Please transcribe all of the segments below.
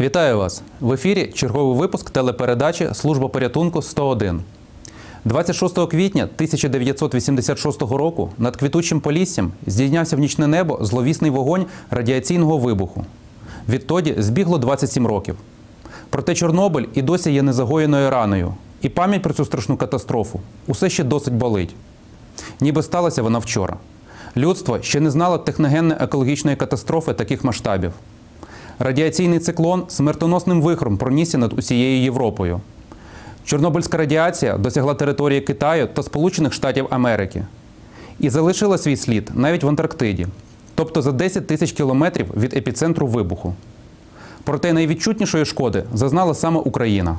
Вітаю вас в ефірі. Черговий випуск телепередачі Служба порятунку 101. 26 квітня 1986 року над квітучим поліссям здійнявся в нічне небо зловісний вогонь радіаційного вибуху. Відтоді збігло 27 років. Проте Чорнобиль і досі є незагоєною раною, і пам'ять про цю страшну катастрофу усе ще досить болить. Ніби сталася вона вчора. Людство ще не знало техногенно-екологічної катастрофи таких масштабів. Радіаційний циклон смертоносним вихром пронісся над усією Європою. Чорнобильська радіація досягла території Китаю та Сполучених Штатів Америки і залишила свій слід навіть в Антарктиді, тобто за 10 тисяч кілометрів від епіцентру вибуху. Проте найвідчутнішої шкоди зазнала саме Україна.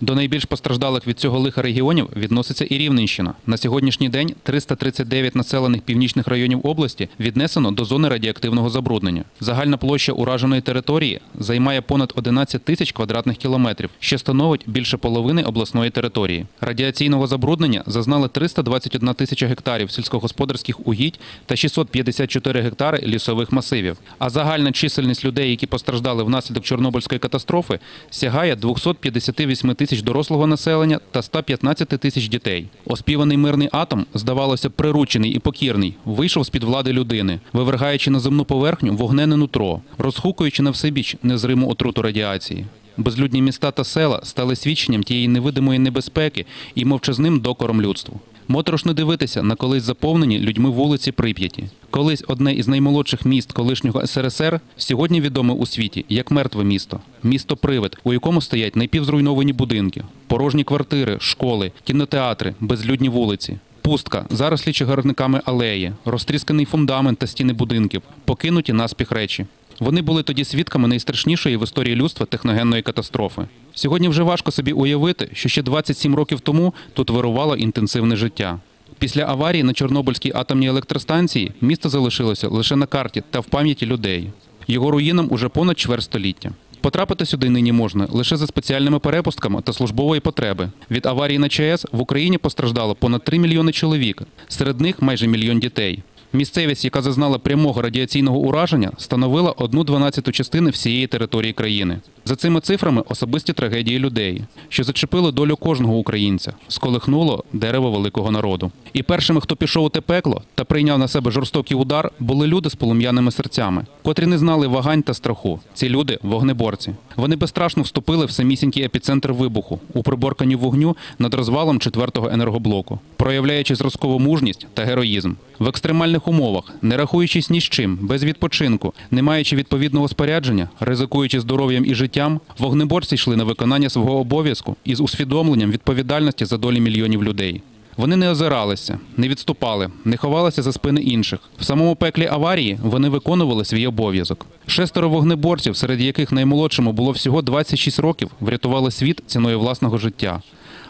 До найбільш постраждалих від цього лиха регіонів відноситься і Рівненщина. На сьогоднішній день 339 населених північних районів області віднесено до зони радіоактивного забруднення. Загальна площа ураженої території займає понад 11 тисяч квадратних кілометрів, що становить більше половини обласної території. Радіаційного забруднення зазнали 321 тисяча гектарів сільськогосподарських угідь та 654 гектари лісових масивів. А загальна чисельність людей, які постраждали внаслідок Чорнобильської катастрофи, сягає 258 тисяч дорослого населення та 115 тисяч дітей. Оспіваний мирний атом, здавалося, приручений і покірний, вийшов з під влади людини, вивергаючи на земну поверхню вогнене нутро, розхукуючи на всебіч незриму отруту радіації. Безлюдні міста та села стали свідченням тієї невидимої небезпеки і мовчазним докором людству. Моторошно дивитися на колись заповнені людьми вулиці Прип'яті. Колись одне із наймолодших міст колишнього СРСР сьогодні відоме у світі як мертве місто. Місто Привид, у якому стоять напівзруйновані будинки, порожні квартири, школи, кінотеатри, безлюдні вулиці. Пустка, зарослі чагарниками алеї, розтрісканий фундамент та стіни будинків, покинуті наспіх речі. Вони були тоді свідками найстрашнішої в історії людства техногенної катастрофи. Сьогодні вже важко собі уявити, що ще 27 років тому тут вирувало інтенсивне життя. Після аварії на Чорнобильській атомній електростанції місто залишилося лише на карті та в пам'яті людей. Його руїнам уже понад чверть століття. Потрапити сюди нині можна лише за спеціальними перепустками та службової потреби. Від аварії на ЧАЕС в Україні постраждало понад 3 мільйони чоловік, серед них майже мільйон дітей. Місцевість, яка зазнала прямого радіаційного ураження, становила одну дванадцяту частини всієї території країни. За цими цифрами особисті трагедії людей, що зачепило долю кожного українця, сколихнуло дерево великого народу. І першими, хто пішов у те пекло та прийняв на себе жорстокий удар, були люди з полум'яними серцями, котрі не знали вагань та страху. Ці люди вогнеборці. Вони безстрашно вступили в самісінький епіцентр вибуху у приборканні вогню над розвалом четвертого енергоблоку, проявляючи зразкову мужність та героїзм. В екстремальних умовах, не рахуючись ні з чим, без відпочинку, не маючи відповідного спорядження, ризикуючи здоров'ям і життям, вогнеборці йшли на виконання свого обов'язку із усвідомленням відповідальності за долі мільйонів людей. Вони не озиралися, не відступали, не ховалися за спини інших. В самому пеклі аварії вони виконували свій обов'язок. Шестеро вогнеборців, серед яких наймолодшому було всього 26 років, врятували світ ціною власного життя.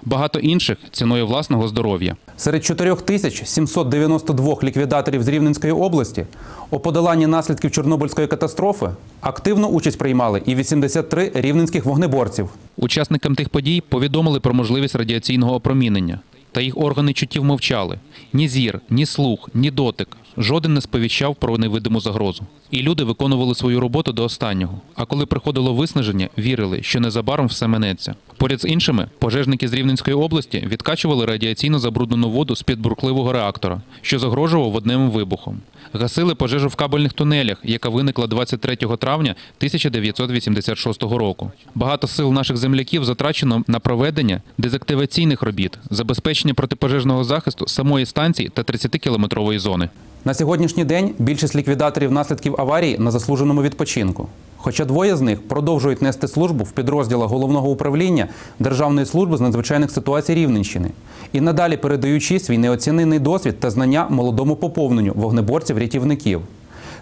Багато інших ціною власного здоров'я. Серед 4792 ліквідаторів з Рівненської області у подоланні наслідків Чорнобильської катастрофи активну участь приймали і 83 рівненських вогнеборців. Учасникам тих подій повідомили про можливість радіаційного опромінення. Та їх органи чуттів мовчали. Ні зір, ні слух, ні дотик. Жоден не сповіщав про невидиму загрозу. І люди виконували свою роботу до останнього. А коли приходило виснаження, вірили, що незабаром все минеться. Поряд з іншими, пожежники з Рівненської області відкачували радіаційно забруднену воду з під буркливого реактора, що загрожував одним вибухом. Гасили пожежу в кабельних тунелях, яка виникла 23 травня 1986 року. Багато сил наших земляків затрачено на проведення дезактиваційних робіт, забезпечення протипожежного захисту самої станції та 30-кілометрової зони. На сьогоднішній день більшість ліквідаторів наслідків аварії на заслуженому відпочинку. Хоча двоє з них продовжують нести службу в підрозділах головного управління Державної служби з надзвичайних ситуацій Рівненщини і надалі передаючи свій неоцінений досвід та знання молодому поповненню вогнеборців-рятівників.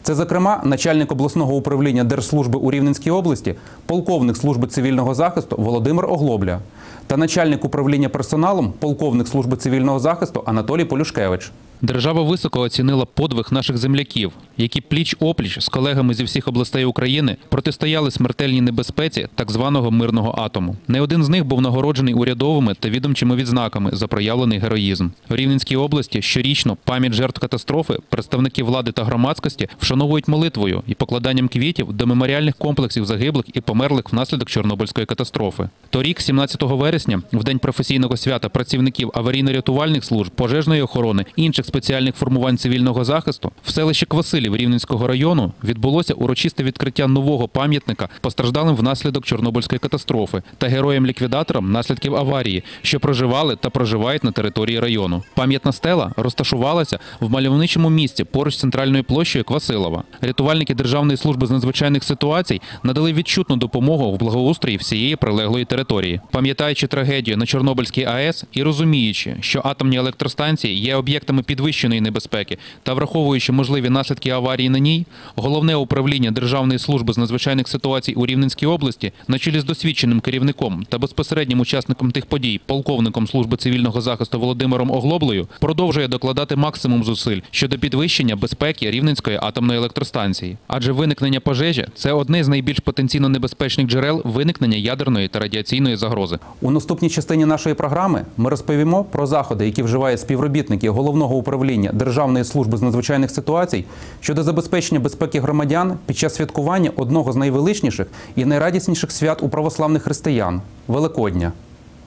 Це, зокрема, начальник обласного управління Держслужби у Рівненській області, полковник служби цивільного захисту Володимир Оглобля та начальник управління персоналом, полковник служби цивільного захисту Анатолій Полюшкевич. Держава високо оцінила подвиг наших земляків, які пліч опліч з колегами зі всіх областей України протистояли смертельній небезпеці так званого мирного атому. Не один з них був нагороджений урядовими та відомчими відзнаками за проявлений героїзм. В Рівненській області щорічно пам'ять жертв катастрофи представники влади та громадськості вшановують молитвою і покладанням квітів до меморіальних комплексів загиблих і померлих внаслідок Чорнобильської катастрофи. Торік, 17 вересня, в день професійного свята працівників аварійно-рятувальних служб, пожежної охорони, інших спеціальних формувань цивільного захисту в селищі Квасилів Рівненського району відбулося урочисте відкриття нового пам'ятника постраждалим внаслідок Чорнобильської катастрофи та героям-ліквідаторам наслідків аварії, що проживали та проживають на території району. Пам'ятна стела розташувалася в мальовничому місці поруч з центральною площею Квасилова. Рятувальники Державної служби з надзвичайних ситуацій надали відчутну допомогу в благоустрої всієї прилеглої території, пам'ятаючи трагедію на Чорнобильській АЕС і розуміючи, що атомні електростанції є об'єктами підвищеної небезпеки та враховуючи можливі наслідки аварії на ній, головне управління Державної служби з надзвичайних ситуацій у Рівненській області на чолі з досвідченим керівником та безпосереднім учасником тих подій, полковником служби цивільного захисту Володимиром Оглоблею, продовжує докладати максимум зусиль щодо підвищення безпеки Рівненської атомної електростанції. Адже виникнення пожежі це одне з найбільш потенційно небезпечних джерел виникнення ядерної та радіаційної загрози. У наступній частині нашої програми ми розповімо про заходи, які вживають співробітники головного управління Державної служби з надзвичайних ситуацій щодо забезпечення безпеки громадян під час святкування одного з найвеличніших і найрадісніших свят у православних християн Великодня.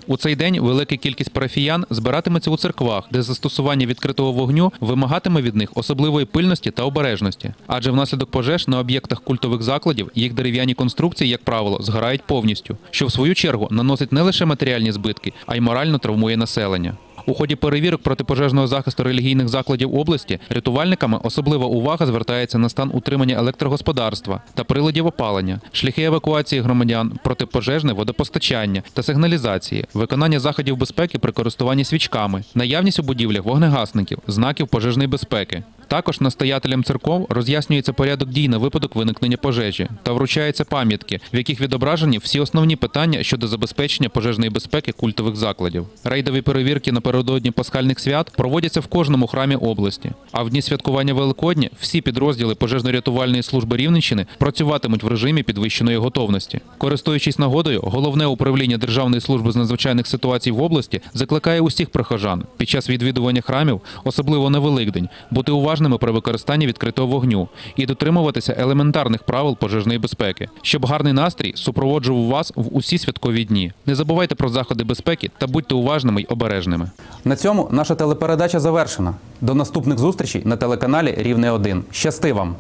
У цей день велика кількість парафіян збиратиметься у церквах, де застосування відкритого вогню вимагатиме від них особливої пильності та обережності. Адже внаслідок пожеж на об'єктах культових закладів їх дерев'яні конструкції, як правило, згорають повністю, що в свою чергу наносить не лише матеріальні збитки, а й морально травмує населення. У ході перевірок протипожежного захисту релігійних закладів області рятувальниками особлива увага звертається на стан утримання електрогосподарства та приладів опалення, шляхи евакуації громадян, протипожежне водопостачання та сигналізації, виконання заходів безпеки при користуванні свічками, наявність у будівлях вогнегасників, знаків пожежної безпеки. Також настоятелям церков роз'яснюється порядок дій на випадок виникнення пожежі та вручаються пам'ятки, в яких відображені всі основні питання щодо забезпечення пожежної безпеки культових закладів. Рейдові перевірки напередодні пасхальних свят проводяться в кожному храмі області. А в дні святкування Великодня всі підрозділи пожежно-рятувальної служби Рівненщини працюватимуть в режимі підвищеної готовності. Користуючись нагодою, головне управління Державної служби з надзвичайних ситуацій в області закликає усіх прихожан під час відвідування храмів, особливо на Великдень, бути уважними при використанні відкритого вогню і дотримуватися елементарних правил пожежної безпеки, щоб гарний настрій супроводжував вас в усі святкові дні. Не забувайте про заходи безпеки та будьте уважними й обережними. На цьому наша телепередача завершена. До наступних зустрічей на телеканалі Рівне 1. Щасти вам!